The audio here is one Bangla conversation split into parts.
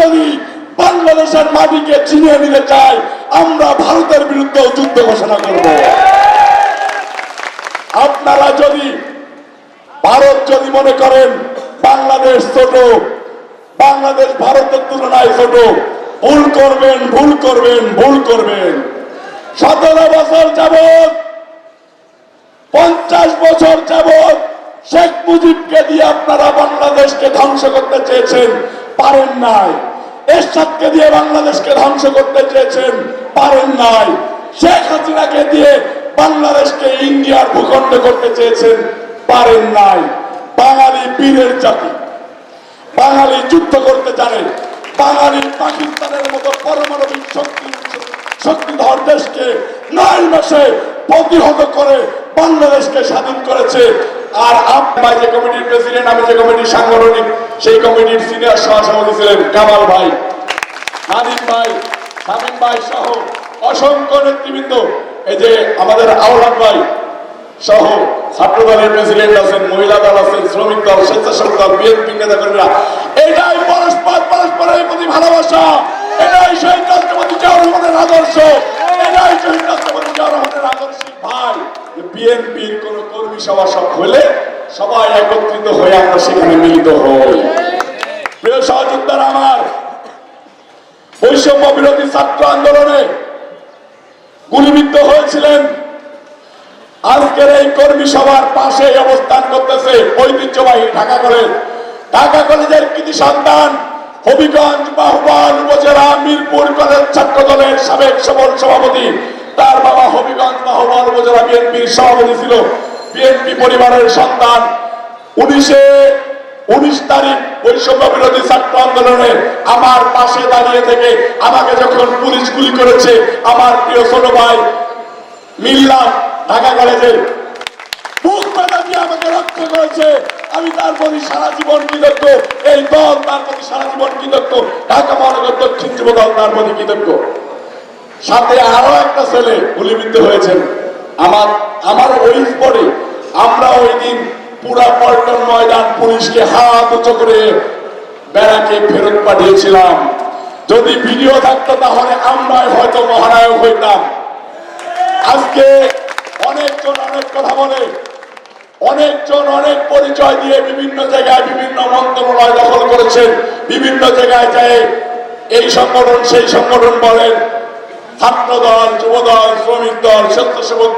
যদি বাংলাদেশের মাটিকে ছিনিয়ে নিতে চায়, আমরা ভারতের বিরুদ্ধে যুদ্ধ ঘোষণা করব। আপনারা যদি, ভারত যদি মনে করেন বাংলাদেশ ছোট, বাংলাদেশ ভারতের তুলনায় ছোট, ভুল করবেন ভুল করবেন ভুল করবেন। সতেরো বছর যাবত পঞ্চাশ বছর যাবত শেখ মুজিবকে দিয়ে আপনারা বাংলাদেশকে ধ্বংস করতে চেয়েছেন, পারেন নাই। এরশাদকে দিয়ে বাংলাদেশকে ধ্বংস করতে চেয়েছেন পারেন নাই। শেখ হাসিনাকে দিয়ে বাংলাদেশকে ইন্ডিয়ার ভূখণ্ড করতে চেয়েছেন পারেন নাই। বাঙালি বীরের জাতি, বাঙালি যুদ্ধ করতে জানে, বাঙালি পাকিস্তানের মতো পারমাণবিক শক্তি, শক্তিধর দেশকে নয় মাসে প্রতিহত করে বাংলাদেশকে স্বাধীন করেছে আর আপনার যে কমিটির প্রেসিডেন্ট আমি যে কমিটির সাংগঠনিক, সেই কমিটির সিনিয়র সহসভাপতি ছিলেন কামাল ভাই। নাদিম ভাই শামীম ভাই সহ অসংখ্য নেতৃবৃন্দ, এই যে আমাদের আওলাদ ভাই সহ ছাত্র দলের প্রেসিডেন্ট আছেন, মহিলা দল আছেন, শ্রমিক দল, স্বেচ্ছাসেবক দল বিএনপি নেতা কর্মীরা এটাই পরস্পর পরস্পরের প্রতি ভালোবাসা। এটাই শহীদ রাষ্ট্রপতি জিয়াউর রহমানের আদর্শ। এটাই শহীদ রাষ্ট্রপতি রহমানের আদর্শিক ভাই বিএনপির সভা সব হলে সবাই একত্রিত হয়ে আমরা সেখানে মিলিত হই। প্রিয় সহযোদ্ধারা আমার বৈষম্য বিরোধী ছাত্র আন্দোলনে গুলিবিদ্ধ হয়েছিলেন। আজকের এই কর্মী সভার পাশে অবস্থান করতেছে ঐতিহ্যবাহী ঢাকা কলেজ। ঢাকা কলেজের কৃতি সন্তান হবিগঞ্জ বাহুবাল উপজেলা মিরপুর কলেজ ছাত্র দলের সাবেক সবল সভাপতি। তার বাবা হবিগঞ্জ বাহুবাল উপজেলা বিএনপির সভাপতি ছিল। বিএনপি পরিবারের সন্তান, উনিশে, উনিশ তারিখ বৈষম্য বিরোধী ছাত্র আন্দোলনে আমার পাশে দাঁড়িয়ে থেকে আমাকে যখন পুলিশ গুলি করেছে, আমার প্রিয় ছোট ভাই মিল্লা ঢাকা কলেজের বুক আমাকে রক্ষা করেছে। আমি তার প্রতি সারা জীবন কৃতজ্ঞ। এই দল তার প্রতি সারা জীবন কৃতজ্ঞ। ঢাকা মহানগর দক্ষিণ যুব দল তার প্রতি কৃতজ্ঞ। সাথে আরও একটা ছেলে গুলিবিদ্ধ হয়েছেন। আমার আমার ওই পরে আমরা ওই দিন পুরা পল্টন ময়দান পুলিশকে হাত উঁচু করে বেড়াকে ফেরত পাঠিয়েছিলাম। যদি ভিডিও থাকতো তাহলে আমরাই হয়তো মহানায়ক হইতাম। আজকে অনেকজন অনেক কথা বলে, অনেকজন অনেক পরিচয় দিয়ে বিভিন্ন জায়গায় বিভিন্ন মন্ত্রণালয় দখল করেছেন। বিভিন্ন জায়গায় যায়, এই সংগঠন সেই সংগঠন বলেন। ছাত্র দল যুব দল শ্রমিক দল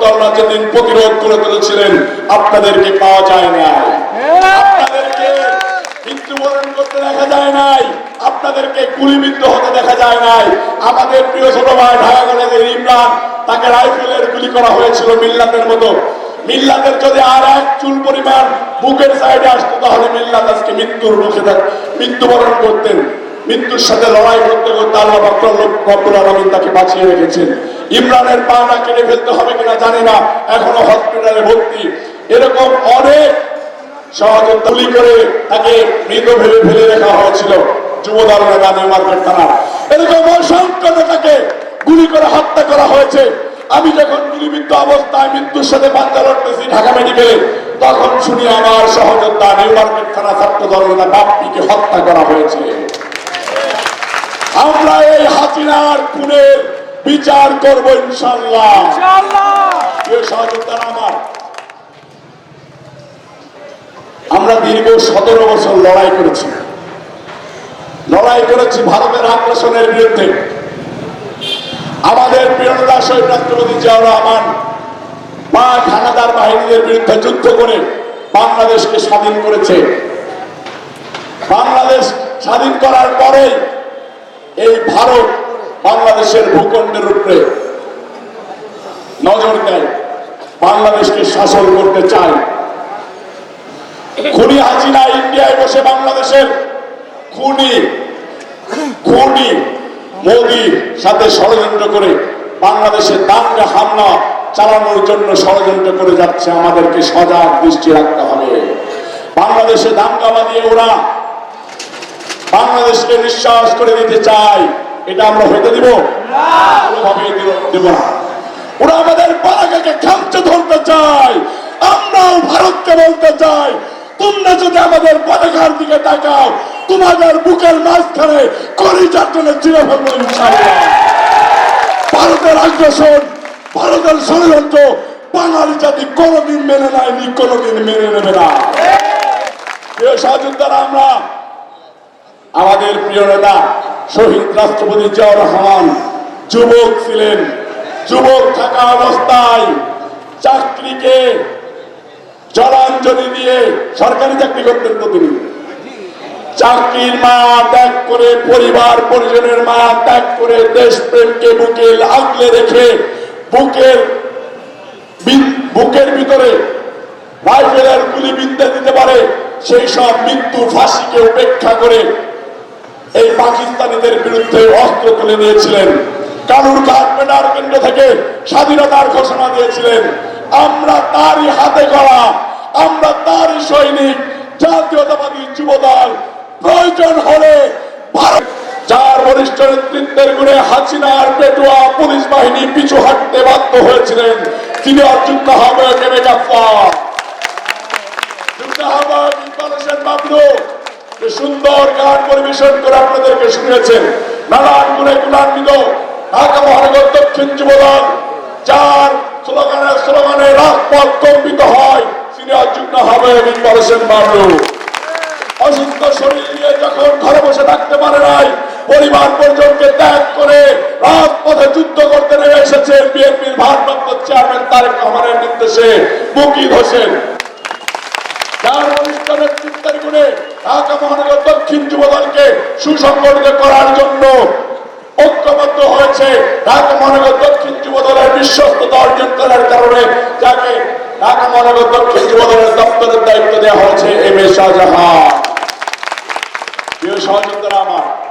দলরা যেদিন প্রতিরোধ করে তুলেছিলেন আপনাদেরকে পাওয়া যায় না আমাদের প্রিয় ভাই ইমরান, তাকে গুলি করা হয়েছিল মিল্লাতের মতো। মিল্লাতের যদি আর এক চুল পরিমাণ বুকের সাইডে আসতো, তাহলে মিল্লাত আজকে মৃত্যুর মৃত্যুবরণ করতেন। মৃত্যুর সাথে লড়াই করতে করতে আল্লাহ রব্বুল আলমিন তাকে বাঁচিয়ে রেখেছেন। ইমরানের পা না কেটে ফেলতে হবে কিনা জানি না, এখনও হসপিটালে ভর্তি। এরকম অনেক সহযোগ গুলি করে তাকে মৃত ভেবে ফেলে রাখা হয়েছিল থানা এরকম করে হত্যা করা হয়েছে। আমি যখন অবস্থায় মৃত্যুর সাথে ঢাকা মেডিকেলে, তখন শুনি আমার সহযোদ্ধা নিউ থানা ছাত্র দল নেতা বাপ্পিকে হত্যা করা হয়েছে। আমরা এই হাসিনার খুনের বিচার করব ইনশাল্লাহ প্রিয় আমার আমরা দীর্ঘ সতেরো বছর লড়াই করেছি। লড়াই করেছি ভারতের আগ্রাসনের বিরুদ্ধে। আমাদের প্রিয়তা শহীদ রাষ্ট্রপতি জিয়াউর রহমান বা খানাদার বাহিনীদের বিরুদ্ধে যুদ্ধ করে বাংলাদেশকে স্বাধীন করেছে। বাংলাদেশ স্বাধীন করার পরেই এই ভারত বাংলাদেশের ভূখণ্ডের উপরে নজর দেয়, বাংলাদেশকে শাসন করতে চায়। খুনি হাসিনা ইন্ডিয়ায় বসে বাংলাদেশের খুনি খুনি মোদির সাথে ষড়যন্ত্র করে বাংলাদেশে দাঙ্গা, হামলা চালানোর জন্য ষড়যন্ত্র করে যাচ্ছে। আমাদেরকে সজাগ দৃষ্টি রাখতে হবে। বাংলাদেশে দাঙ্গা বাঁধিয়ে ওরা বাংলাদেশকে নিঃশ্বাস করে দিতে চাই, এটা আমরা হইতে দিব? না। ওরা আমাদের পতাকাকে খামচে ধরতে চায়, আমরাও ভারতকে বলতে চাই, তোমরা যদি আমাদের পতাকার দিকে তাকাও, তোমাদের বুকের মাঝখানে খড়ি চারজনে চিনে ফেলব ভারতের আগ্রাসন, ভারতের ষড়যন্ত্র, বাঙালি জাতি কোনোদিন মেনে নেয়নি, কোনোদিন মেনে নেবে না। আমরা আমাদের প্রিয় নেতা শহীদ রাষ্ট্রপতি জিয়াউর রহমান, যুবক ছিলেন, যুবক থাকা অবস্থায় চাকরিকে জলাঞ্জলি দিয়ে সরকারি চাকরি করতেন তো তিনি। চাকরির মা ত্যাগ করে, পরিবার পরিজনের মা ত্যাগ করে দেশপ্রেমকে বুকে আগলে রেখে বুকের বুকের ভিতরে রাইফেলের গুলি বিদ্যা দিতে পারে, সেই সব মৃত্যু ফাঁসিকে উপেক্ষা করে এই পাকিস্তানিদের বিরুদ্ধে অস্ত্র তুলে নিয়েছিলেন। কালুর ঘাট মেটার কেন্দ্র থেকে স্বাধীনতার ঘোষণা দিয়েছিলেন। আমরা তারই হাতে করা আমরা তারই সৈনিক, জাতীয়তাবাদী যুবদল। প্রয়োজন হলে ভারত, যার বরিষ্ঠ নেতৃত্বের গুণে হাসিনার পেটুয়া পুলিশ বাহিনী পিছু হাঁটতে বাধ্য হয়েছিলেন, তিনি অযুক্ত হবে গাফার যুক্ত হবে ইকবাল সুন্দর গান পরিবেশন করে আপনাদেরকে শুনিয়েছেন। নানান গুণে গুণান্বিত ঢাকা মহানগর দক্ষিণ যুবদল, যার স্লোগানে স্লোগানে রাজপথ কম্পিত হয়, তিনি অযুগ্ন হবে ইকবাল হোসেন বাবলু অসুস্থ শরীর নিয়ে যখন ঘরে বসে থাকতে পারে নাই, পরিবার পরিজনকে ত্যাগ করে রাজপথে যুদ্ধ করতে নেমে এসেছেন বিএনপির ভারপ্রাপ্ত চেয়ারম্যান তারেক রহমানের নির্দেশে মুকিদ হোসেন। যার বরিষ্ঠ নেতৃত্বের গুণে ঢাকা মহানগর দক্ষিণ যুবদলকে সুসংগঠিত করার জন্য ঐক্যবদ্ধ হয়েছে ঢাকা মহানগর দক্ষিণ যুবদলের বিশ্বস্ততা অর্জন করার কারণে যাকে ঢাকা মহানগর দক্ষিণ যুবদলের দপ্তরের দায়িত্ব দেওয়া হয়েছে এম এ শাহজাহান। প্রিয় সহযোগিতারা আমার